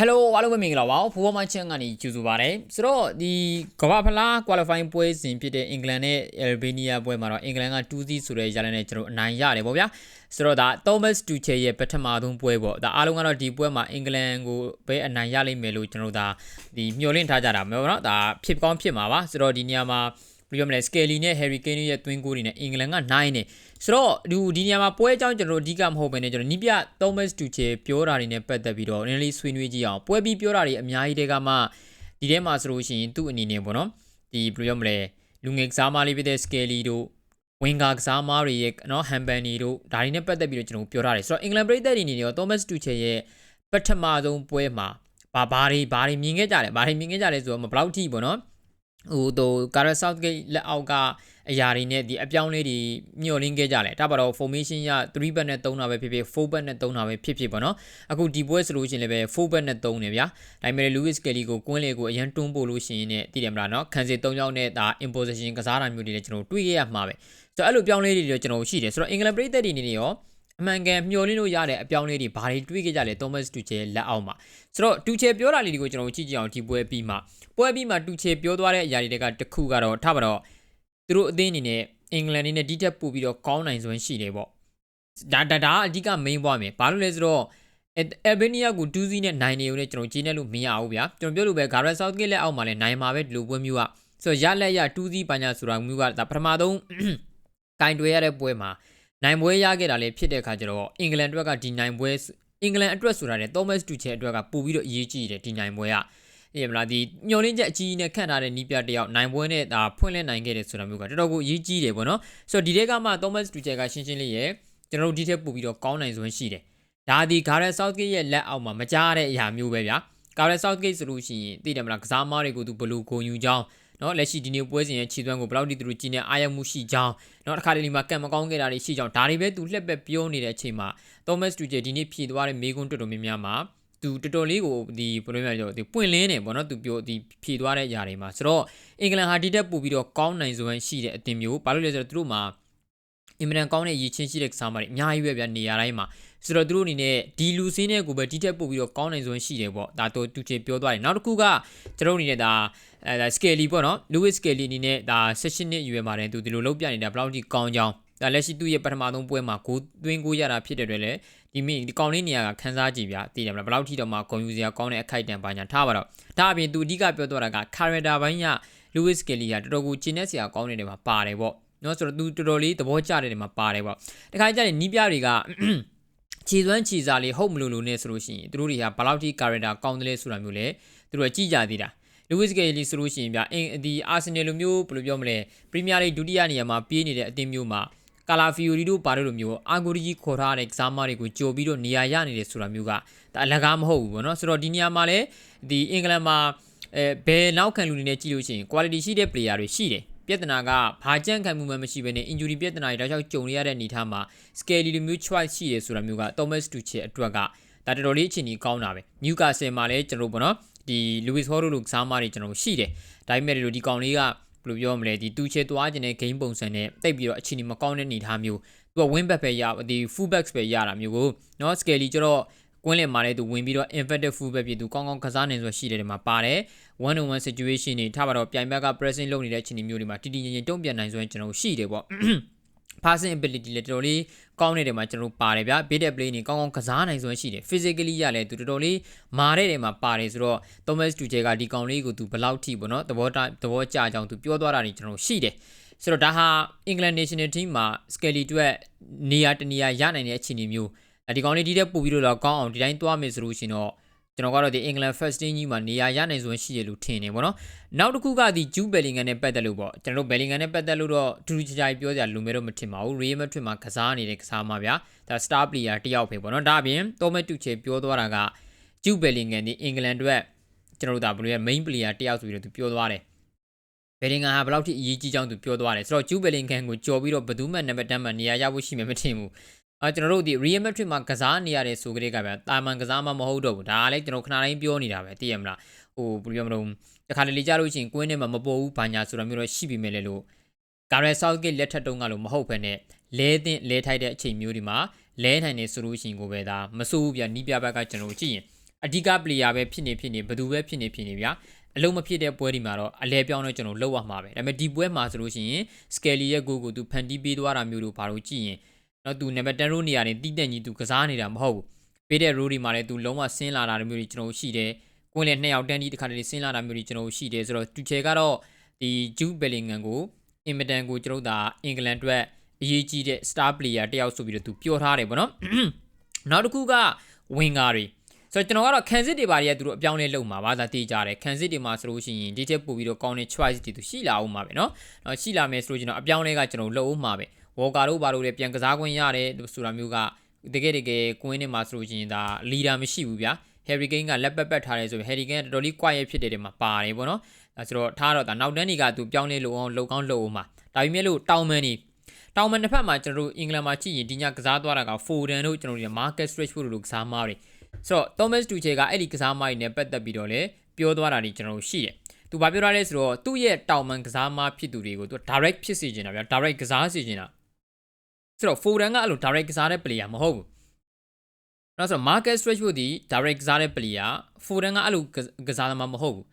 Hello အားလုံးပဲမင်္ဂလာပါ။ဖူဘောမိုင်းချန်ကနေကြိုဆိုပါရစေ။ဆိုတော့ဒီကမ္ဘာဖလား qualifying ပွဲစဉ်ဖြစ်တဲ့အင်္ဂလန်နဲ့ Albania ပွဲမှာတော့အင်္ဂလန်က2-0ဆိုတဲ့ရလနဲ့ကျွန်တော်အနိုင်ရတယ်ပေါ့ဗျာ။ဆိုတော့ဒါ Thomas Tuchel ရဲ့ပထမဆုံးပွဲပေါ့။ဒါအားလုံးကတော့ဒီပွဲမှာအင်္ဂလန်ကိုပဲအနိုင်ရလိမ့်မယ်လို့ကျွန်တော်ဒါဒီမျှော်လင့်ထားကြတာမျိုးပေါ့နော်။ဒါဖြစ်ကောင်းဖြစ်မှာပါ။ဆိုတော့ဒီနေရာမှာ ဘယ်လိုမလဲ Skelly နဲ့ Harry Kane ရဲ့သွင်းကိုတွေနဲ့အင်္ဂလန်က9နေဆိုတော့ဒီဒီနေရာမှာပွဲအကြောင်းကျွန်တော်တို့အဓိကမဟုတ်ဘဲねကျွန်တော်နီးပြ Thomas Tuchel ပြောတာတွေနဲ့ပတ်သက်ပြီးတော့နည်းနည်းလေးဆွေးနွေးကြည့်အောင်ပွဲပြီးပြောတာတွေအများကြီးတဲကမှဒီထဲမှာဆိုလို့ရှိရင်သူ့အနေနဲ့ပေါ့နော်ဒီဘယ်လိုမလဲလူငယ်ကစားမလေးဖြစ်တဲ့ Skelly တို့ဝင်ကာကစားမားတွေရဲ့နော်ဟမ်ဘန်နီတို့ဒါတွေနဲ့ပတ်သက်ပြီးတော့ကျွန်တော်ပြောထားတယ်ဆိုတော့အင်္ဂလန်ပြည်သက်တွေအနေနဲ့ရော Thomas Tuchel ရဲ့ပထမဆုံးပွဲမှာဘာဘာတွေဘာတွေမြင်ခဲ့ကြတယ်ဘာတွေမြင်ခဲ့ကြလဲဆိုတော့ဘယ်လောက်ထိပေါ့နော် ဟိုတော့ Gareth Southgate လက်အောက်ကအရာတွေနဲ့ဒီအပြောင်းလေးတွေမျှော်လင့်ခဲ့ကြတယ်ဒါပါတော့ formation ရ3 back နဲ့3တာပဲဖြစ်ဖြစ်4 back နဲ့3တာပဲဖြစ်ဖြစ်ပေါ့နော်အခုဒီပွဲဆိုလို့ရှိရင်လည်းပဲ4 back နဲ့3နေဗျာဒါပေမဲ့ Lewis Kelly ကိုကွင်းလေကိုအရန်တွန်းပို့လို့ရှိရင်ねတည်တယ်မလားနော်ခံစီ3ယောက်နဲ့ဒါ imposition ကစားတာမျိုးတွေလည်းကျွန်တော်တွေးခဲ့ရမှာပဲဆိုတော့အဲ့လိုပြောင်းလဲတွေတော့ကျွန်တော်ရှိတယ်ဆိုတော့အင်္ဂလန်ပြည်သက်တွေနေနေရော အမှန်ကန်မျှော်လင့်လို့ရတဲ့အပြောင်းလဲတွေဘာတွေတွေးခဲ့ကြလဲ Thomas Tuchel လက်အောက်မှာဆိုတော့ Tuchel ပြောတာလေးတွေကိုကျွန်တော်ကြည့်ကြည့်အောင်ဒီပွဲပြီးမှပွဲပြီးမှ Tuchel ပြောသွားတဲ့အရာတွေကတစ်ခုကတော့ထားပါတော့သူတို့အသင်းအနေနဲ့အင်္ဂလန်နေနဲ့ဒီတက်ပို့ပြီးတော့ကောင်းနိုင်စွမ်းရှိတယ်ပေါ့ဒါဒါဒါအဓိက main ပွားမယ်ဘာလို့လဲဆိုတော့အယ်ဘေးနီးယားကို2စီးနဲ့နိုင်နေုံနဲ့ကျွန်တော်ကြီးနေလို့မရဘူးဗျာကျွန်တော်ပြောလို့ပဲ Gareth Southgate လက်အောက်မှာလည်းနိုင်မှာပဲဒီလိုပွဲမျိုးကဆိုတော့ရလက်ရ2စီးပညာဆိုတာမျိုးကဒါပထမဆုံးကင်တွဲရတဲ့ပွဲမှာ နိုင်ပွဲရခဲ့တာလည်းဖြစ်တဲ့အခါကျတော့အင်္ဂလန်အတွက်ကဒီနိုင်ပွဲအင်္ဂလန်အတွက်ဆိုတာလည်း Thomas Tuchel အတွက်ကပို့ပြီးတော့အရေးကြီးတယ်ဒီနိုင်ပွဲကအေးမလားဒီညှော်လင်းချက်အကြီးကြီးနဲ့ခန့်ထားတဲ့နီးပြတယောက်နိုင်ပွဲနဲ့ဒါဖွင့်လှစ်နိုင်ခဲ့တယ်ဆိုတာမျိုးကတော်တော်ကိုအရေးကြီးတယ်ပေါ့နော်ဆိုတော့ဒီတဲကမှ Thomas Tuchel ကရှင်းရှင်းလေးရဲ့ကျွန်တော်တို့ဒီထက်ပို့ပြီးတော့ကောင်းနိုင်စွမ်းရှိတယ်ဒါဒီ Gareth Southgate ရဲ့လက်အောက်မှာမကြားတဲ့အရာမျိုးပဲဗျာ Gareth Southgate ဆိုလို့ရှိရင်သိတယ်မလားကစားမားတွေကိုသူဘလူးဂုံယူကြောင်း နော်လက်ရှိဒီနေ့ပွဲစဉ်ရဲ့ခြေသွမ်းကိုဘယ်လောက်ထိသူတို့ကြီးနေအားရမှုရှိကြောင်းနော်တစ်ခါတလေမှာကံမကောင်းခဲ့တာတွေရှိကြောင်းဒါတွေပဲသူလှက်ပဲပြောနေတဲ့အချိန်မှာ Thomas Tuchel ဒီနေ့ဖြည့်သွားတဲ့မေကွန်းတော်တော်များများမှာသူတော်တော်လေးကိုဒီဘယ်လိုမျိုးပြောဒီပွင့်လင်းနေပေါ့နော်သူပြောဒီဖြည့်သွားတဲ့အရာတွေမှာဆိုတော့အင်္ဂလန်ဟာဒီတက်ပို့ပြီးတော့ကောင်းနိုင်စွမ်းရှိတဲ့အတင်မျိုးဘာလို့လဲဆိုတော့သူတို့မှာအင်မတန်ကောင်းတဲ့ရည်ချင်းရှိတဲ့ကစားမတွေအများကြီးပဲဗျာနေရာတိုင်းမှာ ဆိုတော့သူတို့အနေနဲ့ဒီလူစင်းတဲ့ကိုပဲဒီတက်ပို့ပြီးတော့ကောင်းနိုင်စွမ်းရှိတယ်ပေါ့ဒါတော့တူချေပြောသွားတယ်နောက်တစ်ခုကကျွန်တော်အနေနဲ့ဒါအဲဒါ Skelly ပေါ့နော် Lewis Skelly အနေနဲ့ဒါ16နှစ်အရွယ်မှာတည်းသူဒီလိုလုပ်ပြနေတာဘယ်လောက်ထိကောင်းကြောင်းဒါလက်ရှိသူ့ရဲ့ပထမဆုံးပွဲမှာဂိုးသွင်းကိုရတာဖြစ်တဲ့အတွက်လည်းဒီမိဒီကောင်လေးနေရာကခန်းစားကြည့်ဗျာသိတယ်မလားဘယ်လောက်ထိတော့မှဂုံယူစရာကောင်းတဲ့အခိုက်အတန့်ပါညာထားပါတော့ဒါအပြင်သူအဓိကပြောသွားတာက character ဘိုင်းက Lewis Skelly ကတော်တော်ကိုကျင်းနေစရာကောင်းနေတယ်မှာပါတယ်ပေါ့နော်ဆိုတော့သူတော်တော်လေးသဘောကျတဲ့နေမှာပါတယ်ပေါ့တခါကျရင်နီးပြတွေက ခြေသွမ်းခြေစားလေးဟုတ်မလို့လို့နဲ့ဆိုလို့ရှိရင်သူတို့တွေကဘယ်လောက်ထိ character ကောင်းတယ်လဲဆိုတာမျိုးလဲသူတို့ကကြည့်ကြသေးတာ Lewis Kelly ဆိုလို့ရှိရင်ဗျအင်းဒီ Arsenal လိုမျိုးဘယ်လိုပြောမလဲ Premier League ဒုတိယနေရာမှာပြေးနေတဲ့အသင်းမျိုးမှာကာလာဖီယိုရီတို့ပါလို့လိုမျိုးအာဂိုရီကြီးခေါ်ထားတဲ့ကစားမတွေကိုကြိုပြီးတော့နေရာရနေတယ်ဆိုတာမျိုးကဒါအလကားမဟုတ်ဘူးပေါ့နော်ဆိုတော့ဒီနေရာမှာလည်းဒီအင်္ဂလန်မှာအဲဘယ်နောက်ခံလူတွေနဲ့ကြည့်လို့ရှိရင် quality ရှိတဲ့ player တွေရှိတယ် ပြဿနာကဘာကြန့်ခိုင်မှုမှမရှိဘဲနဲ့ injury ပြဿနာတွေတောက်လျှောက်ကြုံရတဲ့အနေအထားမှာ scaly လိုမျိုး choice ရှိရဲဆိုတာမျိုးက Thomas Tuchel အတွက်ကဒါတော်တော်လေးအချိန်ကြီးကောင်းတာပဲ Newcastle မှာလည်းကျွန်တော်ပေါ့နော်ဒီ Lewis Hall လိုကစားမတွေကျွန်တော်ရှိတယ်ဒါပေမဲ့ဒီလိုဒီကောင်လေးကဘယ်လိုပြောမလဲဒီတူချေသွားခြင်းနဲ့ game ပုံစံနဲ့တိတ်ပြီးတော့အချိန်ကြီးမကောင်းတဲ့အနေအထားမျိုးသူက win back ပဲရဒီ full back ပဲရတာမျိုးကိုနော် scaly ကျတော့ ကွင်းလင်မှာလည်းသူဝင်ပြီးတော့ inverted full back ပြည်သူကောင်းကောင်းကစားနိုင်ဆိုရှိတယ်ဒီမှာပါတယ်1 on 1 situation တွေထားပါတော့ပြိုင်ဘက်က pressing လုပ်နေတဲ့အခြေအနေမျိုးတွေမှာတီတီငင်ငင်တုံ့ပြန်နိုင်ဆိုရင်ကျွန်တော်ရှိတယ်ပေါ့ passing ability လည်းတော်တော်လေးကောင်းနေတယ်မှာကျွန်တော်ပါတယ်ဗျာ bid play နေကောင်းကောင်းကစားနိုင်စွမ်းရှိတယ် physically ရလည်းသူတော်တော်လေးမာတဲ့တယ်မှာပါတယ်ဆိုတော့ Thomas Tuchel ကဒီကောင်လေးကိုသူဘယ်လောက်ထိပေါ့နော်သဘောသဘောကျကြောင်းသူပြောသွားတာနေကျွန်တော်ရှိတယ်ဆိုတော့ဒါဟာ England National Team မှာ Skelly အတွက်နေရာတနေရာရနိုင်တဲ့အခြေအနေမျိုး ဒီကောင်လေးဒီတဲ့ပို့ပြီးတော့ကောင်းအောင်ဒီတိုင်းသွားမယ်ဆိုလို့ရှင်တော့ကျွန်တော်ကတော့ဒီ England First Team ကြီးမှာနေရာရနိုင်စွမ်းရှိရလို့ထင်နေပေါ့နော်နောက်တစ်ခုကဒီ Jude Bellingham နဲ့ပတ်သက်လို့ပေါ့ကျွန်တော်တို့ Bellingham နဲ့ပတ်သက်လို့တော့ထူးထူးခြားခြားပြောစရာလိုမဲတော့မထင်ပါဘူး Real Madrid မှာကစားနေတဲ့ကစားမဗျာဒါ Star Player တယောက်ပဲပေါ့နော်ဒါအပြင် Thomas Tuchel ပြောသွားတာက Jude Bellingham ဒီ England အတွက်ကျွန်တော်တို့ဒါဘယ်လိုလဲ main player တယောက်ဆိုပြီးတော့သူပြောသွားတယ်ဘယ်လင်ဂမ်ဟာဘယ်လောက်ထိအရေးကြီးကြောင်းသူပြောသွားတယ်ဆိုတော့ဂျူးဘယ်လင်ဂမ်ကိုကြော်ပြီးတော့ဘယ်သူမှနံပါတ်10မှာနေရာရဖို့ရှိမှမထင်ဘူး အာကျွန်တော်တို့ဒီ Real Madrid မှာကစားနေရတဲ့ဆိုကြတဲ့ကဗျာတာမန်ကစားမှမဟုတ်တော့ဘူးဒါကလည်းကျွန်တော်ခဏတိုင်းပြောနေတာပဲသိရမလားဟိုဘယ်လိုပြောမလို့တခါလေလေကြလို့ရှိရင်ကွင်းထဲမှာမပေါ်ဘူးဘာညာဆိုတာမျိုးတော့ရှိပြီမဲ့လေလို့ Gareth Southgate လက်ထက်တုန်းကလို့မဟုတ်ဘဲနဲ့လဲတဲ့လဲထိုက်တဲ့အချိန်မျိုးဒီမှာလဲနိုင်နေဆိုလို့ရှိရင်ကိုပဲဒါမစိုးဘူးဗျနီးပြဘက်ကကျွန်တော်ကြည့်ရင်အဓိက player ပဲဖြစ်နေဖြစ်နေဘယ်သူပဲဖြစ်နေဖြစ်နေဗျာအလုံးမဖြစ်တဲ့ပွဲဒီမှာတော့အလဲပြောင်းတော့ကျွန်တော်လောက်ရမှာပဲဒါပေမဲ့ဒီပွဲမှာဆိုလို့ရှိရင် Skelly ရဲ့ goal ကိုသူဖန်တီးပေးသွားတာမျိုးတို့ဘာလို့ကြည့်ရင် တော့သူနံပါတ်10ရိုးနေရာနေတိတက်ကြီးသူကစားနေတာမဟုတ်ဘူးပေးတဲ့ row ဒီမှာလည်းသူလုံးဝဆင်းလာတာမျိုးတွေကျွန်တော်ရှိတယ်ကွင်းလေနှစ်ယောက်တန်းကြီးတစ်ခါတည်းဆင်းလာတာမျိုးတွေကျွန်တော်ရှိတယ်ဆိုတော့တူချေကတော့ဒီဂျူးဘယ်လင်ဂန်ကိုအင်မတန်ကိုကျွန်တော်တို့အင်္ဂလန်အတွက်အရေးကြီးတဲ့ star player တယောက်ဆိုပြီးတော့သူပြောထားတယ်ဗောနော်နောက်တစ်ခုက winger တွေဆိုတော့ကျွန်တော်ကတော့ခံစစ်တွေပါတွေကသူတို့အပြောင်းလဲလုပ်မှာပါဒါတေးကြတယ်ခံစစ်တွေမှာဆိုလို့ရှိရင်ဒီထက်ပို့ပြီးတော့ကောင်းတဲ့ choice တွေသူရှိလာအောင်မှာပဲเนาะတော့ရှိလာမယ်ဆိုလို့ကျွန်တော်အပြောင်းလဲကကျွန်တော်လုပ်အောင်မှာပဲ ဝေါ်ကာတို့ဘာလို့လဲပြန်ကစားခွင့်ရတယ်ဆိုတာမျိုးကတကယ်တကယ်ကွင်းထဲမှာဆိုလို့ရှိရင်ဒါ leader မရှိဘူးဗျာ Harry Kane ကလက်ပတ်ပတ်ထားတယ်ဆိုရင် Harry Kane ကတော်တော်လေး quiet ဖြစ်တဲ့တဲမှာပါတယ်ပေါ့နော်အဲဆိုတော့ထားတော့ဒါနောက်တန်းတွေကသူပြောင်းလဲလို့အောင်လောက်ကောင်းလုပ်အောင်မှာဒါပေမဲ့လို့တောင်မန်နေတောင်မန်တစ်ဖက်မှာကျွန်တော်တို့အင်္ဂလန်မှာကြည့်ရင်ဒီညကစားသွားတာက Foden တို့ကျွန်တော်တို့ Marcus Rashford တို့ကစားမားတွေဆိုတော့ Thomas Tuchel ကအဲ့ဒီကစားမားတွေနဲ့ပတ်သက်ပြီးတော့လေပြောသွားတာတွေကျွန်တော်တို့ရှိတယ်သူဘာပြောရလဲဆိုတော့သူ့ရဲ့တောင်မန်ကစားမားဖြစ်သူတွေကိုသူ direct ဖြစ်စေချင်တာဗျာ direct ကစားစေချင်တာ ဆိုတော့ Foden ကအဲ့လို direct ကစားတဲ့ player မဟုတ်ဘူးနောက်ဆို Marcus Rashford ဒီ direct ကစားတဲ့ player Foden ကအဲ့လိုကစားသမားမဟုတ်ဘူး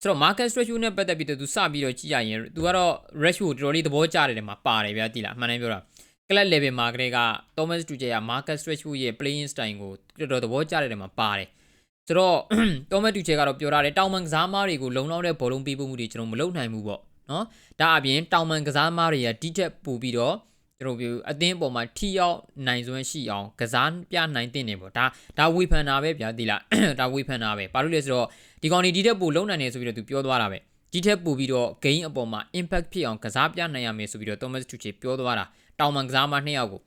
ဆိုတော့ Marcus Rashford နဲ့ပတ်သက်ပြီးတော့သူစပြီးတော့ကြည့်ရရင်သူကတော့ Rashford တော်တော်လေးသဘောကျတယ်တယ်မှာပါတယ်ဗျာတိလားအမှန်တမ်းပြောတာ club level မှာကလေးက Thomas Tuchel က Marcus Rashford ရဲ့ playing style ကိုတော်တော်သဘောကျတယ်တယ်မှာပါတယ်ဆိုတော့ Thomas Tuchel ကတော့ပြောထားတယ်တောင်မန်ကစားမားတွေကိုလုံလောက်တဲ့ဘောလုံးပေးပို့မှုတွေကျွန်တော်မလုပ်နိုင်ဘူးပေါ့နော်ဒါအပြင်တောင်မန်ကစားမားတွေကဒီထက်ပိုပြီးတော့ ကျွန်တော်ပြောအသင်းပေါ်မှာထိရောက်နိုင်စွမ်းရှိအောင်ကစားပြနိုင်တဲ့နေပေါ့ဒါဒါဝေဖန်တာပဲဗျာဒီလားဒါဝေဖန်တာပဲဘာလို့လဲဆိုတော့ဒီကောင်ဒီဒီထက်ပိုလုံနိုင်တယ်ဆိုပြီးတော့သူပြောသွားတာပဲဒီထက်ပိုပြီးတော့ gain အပေါ်မှာ impact ဖြစ်အောင်ကစားပြနိုင်ရမယ်ဆိုပြီးတော့ Thomas Tuchel ပြောသွားတာတောင်မန်ကစားမနှစ်ယောက်ကို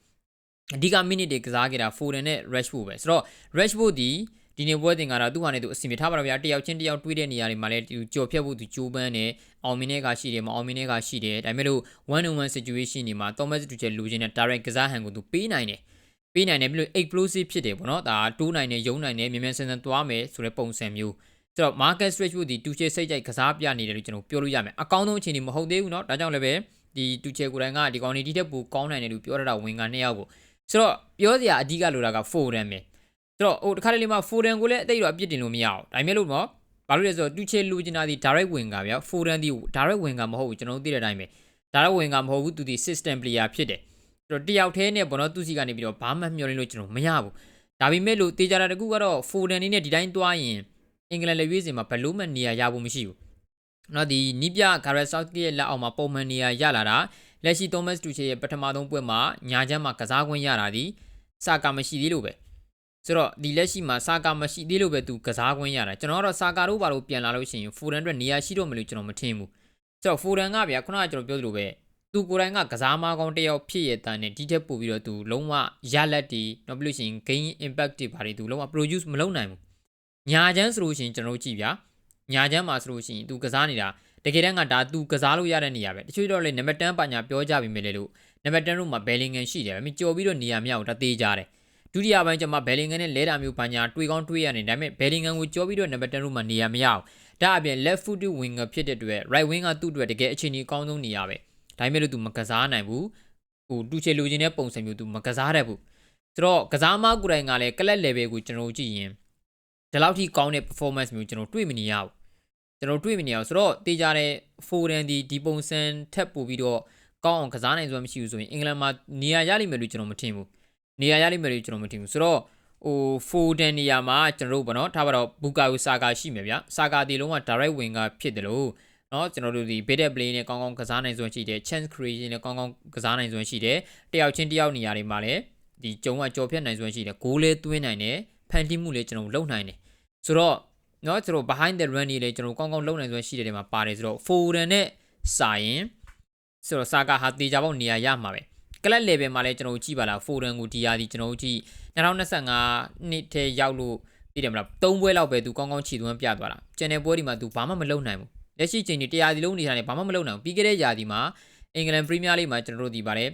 အဓိက minute တွေကစားခဲ့တာ Foden နဲ့ Rashford ပဲဆိုတော့ Rashford ဒီ ဒီနေ့ပွဲတင်ကတော့သူ့ဟာနဲ့သူအစီအမံထားပါတော့ဗျာတယောက်ချင်းတယောက်တွေးတဲ့နေရာတွေမှာလည်းသူကြော်ဖြတ်ဖို့သူကြိုးပမ်းတယ်အောင်မြင်တဲ့ကရှိတယ်မအောင်မြင်တဲ့ကရှိတယ်ဒါပေမဲ့လို့ one on one situation တွေမှာ Thomas Tuchel လူချင်းတဲ့ direct ကစားဟန်ကိုသူပေးနိုင်တယ်ပေးနိုင်တယ်ပြီးလို့ explosive ဖြစ်တယ်ပေါ့နော်ဒါတိုးနိုင်တယ်ယုံနိုင်တယ်မြန်မြန်ဆန်ဆန်သွားမယ်ဆိုတဲ့ပုံစံမျိုးဆိုတော့ Marcus Rashford ဒီတူချေစိတ်ကြိုက်ကစားပြနေတယ်လို့ကျွန်တော်ပြောလို့ရမယ်အကောင်းဆုံးအခြေအနေမဟုတ်သေးဘူးเนาะဒါကြောင့်လည်းပဲဒီတူချေကိုယ်တိုင်ကဒီကောင်နေဒီတက်ပူကောင်းနိုင်တယ်လို့ပြောရတာဝင်ကနှစ်ယောက်ကိုဆိုတော့ပြောစရာအဓိကလိုတာက Foden ပဲ ဆိုတော့ဟိုတခါတလေမှာ Foden ကိုလည်းအသိတော့အပြစ်တင်လို့မရအောင်ဒါပေမဲ့လို့နော်ဘာလို့လဲဆိုတော့တူချေလူချင်တာဒီ direct win ကဗျာ Foden ဒီ direct win ကမဟုတ်ဘူးကျွန်တော်တို့သိတဲ့အတိုင်းပဲ direct win ကမဟုတ်ဘူးသူဒီ system player ဖြစ်တယ်ဆိုတော့တယောက်တည်းနဲ့ဘောနော်သူစီကနေပြီးတော့ဘာမှမျှော်လင့်လို့ကျွန်တော်မရဘူးဒါပေမဲ့လို့တေချာတာတကူကတော့ Foden နေနဲ့ဒီတိုင်းသွားရင်အင်္ဂလန်လက်ရွေးစင်မှာဘလို့မှနေရာရဖို့မရှိဘူးနော်ဒီနီးပြ Gareth Southgate ရဲ့လက်အောက်မှာပုံမှန်နေရာရလာတာလက်ရှိ Thomas Tuchel ရဲ့ပထမဆုံးပွဲမှာညာချမ်းမှာကစားခွင့်ရတာဒီစာကာမရှိသေးလို့ပဲ ဆိုတော့ဒီလက်ရှိမှာစာကာမရှိသေးလို့ပဲသူကစားခွင့်ရတာကျွန်တော်ကတော့စာကာတို့ဘာလို့ပြန်လာလို့ရှိရင် Foden အတွက်နေရာရှိတော့မလို့ကျွန်တော်မထင်ဘူးဆိုတော့ Foden ကဗျာခုနကကျွန်တော်ပြောသလိုပဲသူကိုယ်တိုင်ကကစားမကောင်းတယောက်ဖြစ်ရတဲ့နဲ့ဒီထက်ပိုပြီးတော့သူလုံးဝရလက်တီနောက်ပြီးလို့ရှိရင် gain impact တွေဘာတွေသူလုံးဝ produce မလုပ်နိုင်ဘူးညာချမ်းဆိုလို့ရှိရင်ကျွန်တော်တို့ကြည့်ဗျာညာချမ်းမှာဆိုလို့ရှိရင်သူကစားနေတာတကယ်တမ်းကဒါသူကစားလို့ရတဲ့နေရာပဲတချို့တော့လေနံပါတ်10ပါညာပြောကြပြီမယ်လေလို့နံပါတ်10တို့မှာဘယ်လင်ဂန်ရှိတယ်ဒါပေမဲ့ကြော်ပြီးတော့နေရာမရဘူးဒါသေးကြတယ် ဒုတိယပိုင်းကျမှဘယ်လင်ဂန်နဲ့လဲတာမျိုးပါညာတွေးကောင်းတွေးရနေဒါပေမဲ့ဘယ်လင်ဂန်ကိုကြော်ပြီးတော့နံပါတ်10တို့မှာနေရာမရဘူးဒါအပြင် left footed winger ဖြစ်တဲ့အတွက် right wing ကသူ့အတွက်တကယ်အခြေအနေအကောင်းဆုံးနေရာပဲဒါပေမဲ့လို့သူမကစားနိုင်ဘူးဟိုတူချေလူချင်းတဲ့ပုံစံမျိုးသူမကစားတတ်ဘူးဆိုတော့ကစားမကိုယ်တိုင်ကလည်းကလပ် level ကိုကျွန်တော်ကြည့်ရင်ဒီလောက်ထိကောင်းတဲ့ performance မျိုးကျွန်တော်တွေ့မနေရဘူးကျွန်တော်တွေ့မနေရဘူးဆိုတော့တေးကြတဲ့ Foden ဒီဒီပုံစံထက်ပိုပြီးတော့ကောင်းအောင်ကစားနိုင်စွမ်းမရှိဘူးဆိုရင်အင်္ဂလန်မှာနေရာရလိမ့်မယ်လို့ကျွန်တော်မထင်ဘူး နေရာရလိမ့်မယ်လို့ကျွန်တော်မထင်ဘူးဆိုတော့ဟို Foden နေရာမှာကျွန်တော်တို့ဗောနော်ထားပါတော့ Bukayo Saka ရှိမယ်ဗျာ Saka ဒီလုံးက direct wing ကဖြစ်တယ်လို့เนาะကျွန်တော်တို့ဒီ bait play နဲ့ကောင်းကောင်းကစားနိုင်စွမ်းရှိတယ် chance creation နဲ့ကောင်းကောင်းကစားနိုင်စွမ်းရှိတယ်တယောက်ချင်းတယောက်နေရာတွေမှာလည်းဒီကျုံကကြော်ဖြတ်နိုင်စွမ်းရှိတယ်ဂိုးလေးသွင်းနိုင်တယ်ဖန်တီးမှုလေးကျွန်တော်လုပ်နိုင်တယ်ဆိုတော့เนาะကျွန်တော် behind the run တွေလည်းကျွန်တော်ကောင်းကောင်းလုပ်နိုင်စွမ်းရှိတယ်ဒီမှာပါတယ်ဆိုတော့ Foden နဲ့စာရင်ဆိုတော့ Saka ဟာတေချာပေါက်နေရာရမှာပဲ ကလပ် level မှာလည်းကျွန်တော်ကြည့်ပါလား Foden ကိုဒီယာဒီကျွန်တော်ကြည့်2025နှစ်ထဲရောက်လို့သိတယ်မလား၃ပွဲလောက်ပဲသူကောင်းကောင်းခြေသွင်းပြသွားတာကျန်တဲ့ပွဲဒီမှာသူဘာမှမလုပ်နိုင်ဘူးလက်ရှိချိန်ဒီတရားဒီလုံးနေထားတယ်ဘာမှမလုပ်နိုင်ဘူးပြီးခဲ့တဲ့ຢာဒီမှာအင်္ဂလန်ပရီးမီးယားလိမှာကျွန်တော်တို့ဒီပါတယ်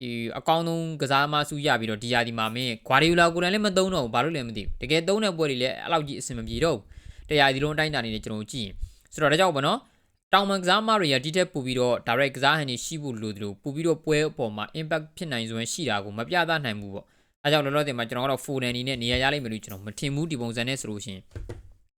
ဒီအကောင်းဆုံးကစားသမားစုရပြီးတော့ဒီຢာဒီမှာမင်းဂွာဒီယိုလာကိုယ်တိုင်လည်းမသုံးတော့ဘူးဘာလို့လဲမသိဘူးတကယ်သုံးတဲ့ပွဲတွေလည်းအဲ့လောက်ကြီးအဆင်မပြေတော့ဘူးတရားဒီလုံးအတိုင်းတာနေနေကျွန်တော်ကြည့်ရင်ဆိုတော့ဒါကြောင့်ဗောနော် တောင်မန်ကစားမတွေကဒီထက်ပိုပြီးတော့ direct ကစားဟန်တွေရှိဖို့လိုတယ်လို့ပိုပြီးတော့ပွဲအပေါ်မှာ impact ဖြစ်နိုင်စွမ်းရှိတာကိုမပြသနိုင်ဘူးပေါ့ အဲကြောင့်လောလောဆယ်မှာကျွန်တော်ကတော့ Foden အနေနဲ့နေရာရလိမ့်မယ်လို့ကျွန်တော်မထင်ဘူးဒီပုံစံနဲ့ဆိုလို့ရှိရင်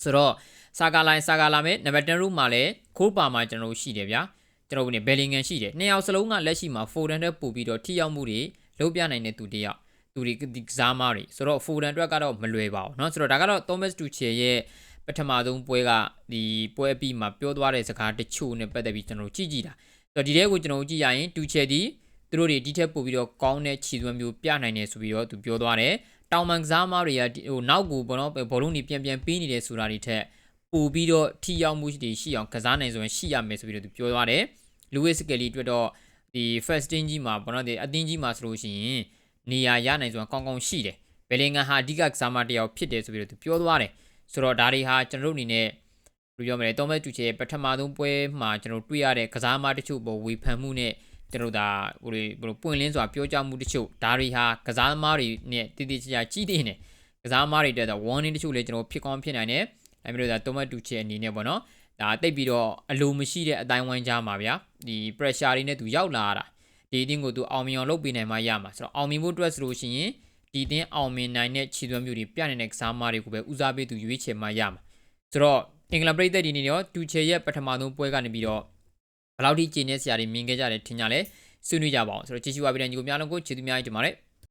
ဆိုတော့စာကာလိုင်းစာကာလာမဲ့နံပါတ်10 room မှာလည်းခိုးပါမှာကျွန်တော်တို့ရှိတယ်ဗျာကျွန်တော်တို့နေဘယ်လင်ဂန်ရှိတယ်နှစ်ယောက်စလုံးကလက်ရှိမှာ Foden နဲ့ပို့ပြီးတော့ထိရောက်မှုတွေလုပ်ပြနိုင်တဲ့သူတယောက်သူဒီဒီကစားမားတွေဆိုတော့ Foden အတွက်ကတော့မလွယ်ပါဘူးเนาะဆိုတော့ဒါကတော့ Thomas Tuchel ရဲ့ ပထမဆုံးပွဲကဒီပွဲပြီးမှာပြောသွားတဲ့စကားတချို့နဲ့ပတ်သက်ပြီးကျွန်တော်တို့ကြည့်ကြည့်တာဆိုတော့ဒီထဲကိုကျွန်တော်တို့ကြည့်ရရင် Tuchel ဒီသူတို့တွေဒီထက်ပိုပြီးတော့ကောင်းတဲ့ခြေသွမ်းမျိုးပြနိုင်တယ်ဆိုပြီးတော့သူပြောသွားတယ်တောင်မန်ကစားမားတွေကဟိုနောက်ကိုဘောနော်ဘောလုံးတွေပြန်ပြန်ပေးနေတယ်ဆိုတာတွေထက်ပိုပြီးတော့ထိရောက်မှုတွေရှိအောင်ကစားနိုင်ဆိုရင်ရှိရမယ်ဆိုပြီးတော့သူပြောသွားတယ် Lewis Kelly အတွက်တော့ဒီ first team ကြီးမှာဘောနော်ဒီအသင်းကြီးမှာဆိုလို့ရှိရင်နေရာရနိုင်ဆိုတာကောင်းကောင်းရှိတယ်ဘယ်လင်ဂန်ဟာအဓိကကစားမတစ်ယောက်ဖြစ်တယ်ဆိုပြီးတော့သူပြောသွားတယ် ဆိုတော့ဒါတွေဟာကျွန်တော်တို့အနေနဲ့ဘယ်လိုပြောမလဲတောမက်တူချေရဲ့ပထမဆုံးပွဲမှာကျွန်တော်တွေ့ရတဲ့ကစားမတချို့ပေါ်ဝေဖန်မှုနဲ့ကျွန်တော်ဒါဟိုဘယ်လိုပွင့်လင်းစွာပြောကြားမှုတချို့ဒါတွေဟာကစားသမားတွေနဲ့တည်တည်ချာချာကြီးနေတယ်ကစားသမားတွေတက်တော့ warning တချို့လည်းကျွန်တော်ဖြစ်ကောင်းဖြစ်နိုင်တယ်ဒါမျိုးဒါတောမက်တူချေအနေနဲ့ပေါ့နော်ဒါတိတ်ပြီးတော့အလိုမရှိတဲ့အတိုင်းဝိုင်းကြားမှာဗျာဒီ pressure တွေနဲ့သူရောက်လာတာဒီအတင်းကိုသူအောင်မြင်အောင်လုပ်ပေးနိုင်မှရမှာဆိုတော့အောင်မြင်ဖို့အတွက်ဆိုလို့ရှိရင် ဒီအတင်းအောင်မြင်နိုင်တဲ့ခြေသွမ်းမျိုးတွေပြနေတဲ့ကစားသမားတွေကိုပဲဦးစားပေးသူရွေးချယ်မှရမှာဆိုတော့အင်္ဂလန်ပြည်သက်ဒီနေ့ရောတူချေရဲ့ပထမဆုံးပွဲကနေပြီးတော့ဘယ်လောက်ထိကျင်းနေစရာတွေမြင်ခဲ့ကြတယ်ထင်ကြလဲဆွေးနွေးကြပါအောင်ဆိုတော့ကြည့်ရှုပါပြီးတဲ့ညီကိုများလုံးကိုချေသူများကြီးကြပါမယ်